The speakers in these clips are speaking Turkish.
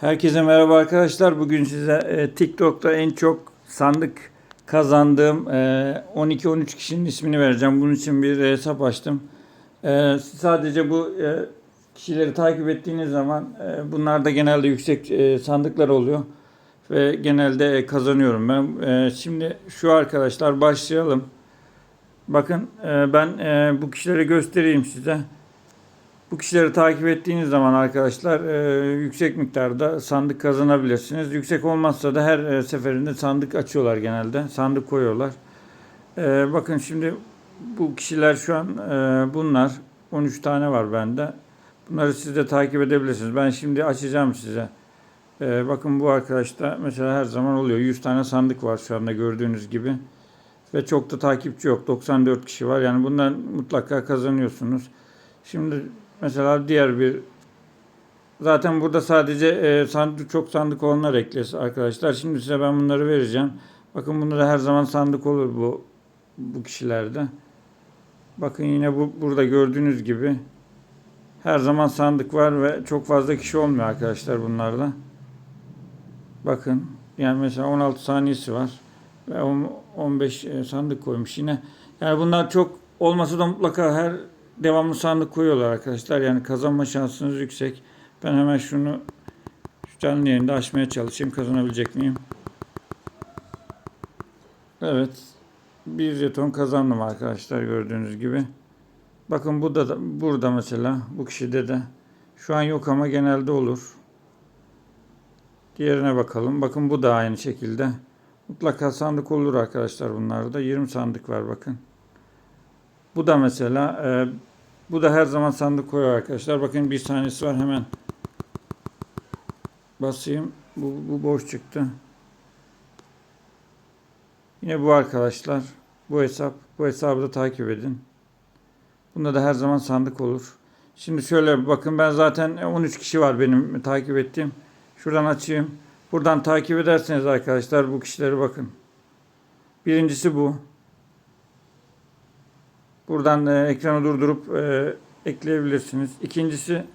Herkese merhaba arkadaşlar. Bugün size e, TikTok'ta en çok sandık kazandığım e, 12-13 kişinin ismini vereceğim. Bunun için bir hesap açtım. E, sadece bu e, kişileri takip ettiğiniz zaman e, bunlarda genelde yüksek e, sandıklar oluyor. Ve genelde e, kazanıyorum ben. E, şimdi şu arkadaşlar başlayalım. Bakın e, ben e, bu kişileri göstereyim size. Bu kişileri takip ettiğiniz zaman arkadaşlar e, yüksek miktarda sandık kazanabilirsiniz. Yüksek olmazsa da her e, seferinde sandık açıyorlar genelde. Sandık koyuyorlar. E, bakın şimdi bu kişiler şu an e, bunlar. 13 tane var bende. Bunları siz de takip edebilirsiniz. Ben şimdi açacağım size. E, bakın bu arkadaşta mesela her zaman oluyor. 100 tane sandık var şu anda gördüğünüz gibi. Ve çok da takipçi yok. 94 kişi var. Yani bundan mutlaka kazanıyorsunuz. Şimdi mesela diğer bir zaten burada sadece e, sandık çok sandık olanlar eklesi arkadaşlar. Şimdi size ben bunları vereceğim. Bakın bunlarda her zaman sandık olur bu bu kişilerde. Bakın yine bu burada gördüğünüz gibi her zaman sandık var ve çok fazla kişi olmuyor arkadaşlar bunlarda. Bakın yani mesela 16 saniyesi var ve on- 15 e, sandık koymuş yine. Yani bunlar çok olmasa da mutlaka her devamlı sandık koyuyorlar arkadaşlar. Yani kazanma şansınız yüksek. Ben hemen şunu şu canlı yayında açmaya çalışayım. Kazanabilecek miyim? Evet. Bir jeton kazandım arkadaşlar gördüğünüz gibi. Bakın bu da, da burada mesela bu kişide de şu an yok ama genelde olur. Diğerine bakalım. Bakın bu da aynı şekilde. Mutlaka sandık olur arkadaşlar bunlarda. 20 sandık var bakın. Bu da mesela e, bu da her zaman sandık koyuyor arkadaşlar. Bakın bir tanesi var hemen basayım. Bu, bu boş çıktı. Yine bu arkadaşlar. Bu hesap. Bu hesabı da takip edin. Bunda da her zaman sandık olur. Şimdi şöyle bakın ben zaten 13 kişi var benim takip ettiğim. Şuradan açayım. Buradan takip ederseniz arkadaşlar bu kişileri bakın. Birincisi bu. Buradan e, ekranı durdurup e, ekleyebilirsiniz. İkincisi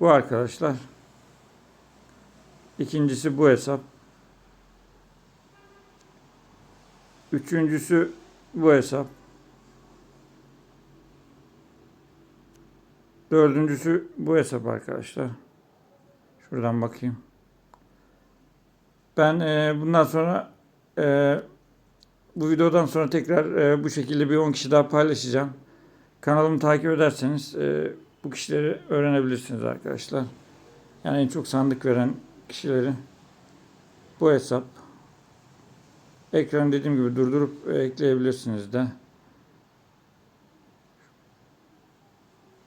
bu arkadaşlar. İkincisi bu hesap. Üçüncüsü bu hesap. Dördüncüsü bu hesap arkadaşlar. Şuradan bakayım. Ben e, bundan sonra e, bu videodan sonra tekrar e, bu şekilde bir 10 kişi daha paylaşacağım. Kanalımı takip ederseniz e, bu kişileri öğrenebilirsiniz arkadaşlar. Yani en çok sandık veren kişileri bu hesap. Ekranı dediğim gibi durdurup e, ekleyebilirsiniz de.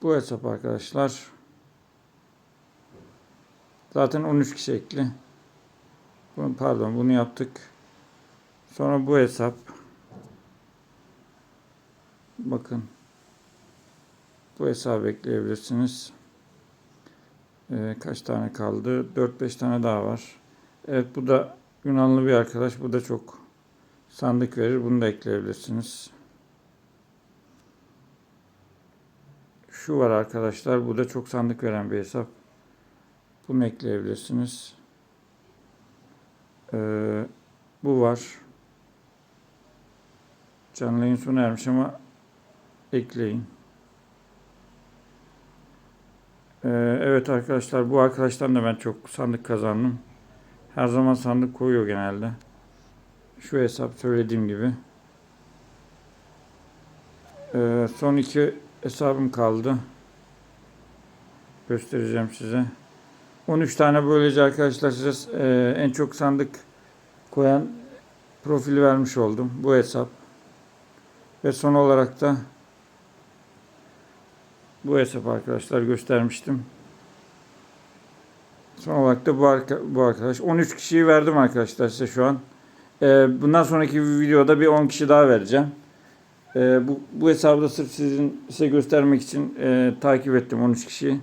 Bu hesap arkadaşlar. Zaten 13 kişi ekli. Pardon bunu yaptık. Sonra bu hesap. Bakın. Bu hesabı ekleyebilirsiniz. Ee, kaç tane kaldı? 4-5 tane daha var. Evet bu da Yunanlı bir arkadaş. Bu da çok sandık verir. Bunu da ekleyebilirsiniz. Şu var arkadaşlar. Bu da çok sandık veren bir hesap. Bunu ekleyebilirsiniz. Ee, bu var. Canlı yayın sona ermiş ama ekleyin. Ee, evet arkadaşlar bu arkadaştan da ben çok sandık kazandım. Her zaman sandık koyuyor genelde. Şu hesap söylediğim gibi. Ee, son iki hesabım kaldı. Göstereceğim size. 13 tane böylece arkadaşlar size e, en çok sandık koyan profili vermiş oldum. Bu hesap. Ve son olarak da bu hesap arkadaşlar göstermiştim. Son olarak da bu, arka, bu arkadaş. 13 kişiyi verdim arkadaşlar size şu an. Ee, bundan sonraki videoda bir 10 kişi daha vereceğim. Ee, bu, bu hesabı da sırf sizin size göstermek için e, takip ettim 13 kişiyi.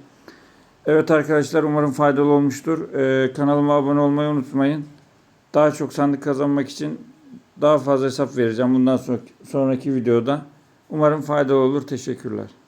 Evet arkadaşlar umarım faydalı olmuştur. Ee, kanalıma abone olmayı unutmayın. Daha çok sandık kazanmak için daha fazla hesap vereceğim bundan sonraki, videoda. Umarım faydalı olur. Teşekkürler.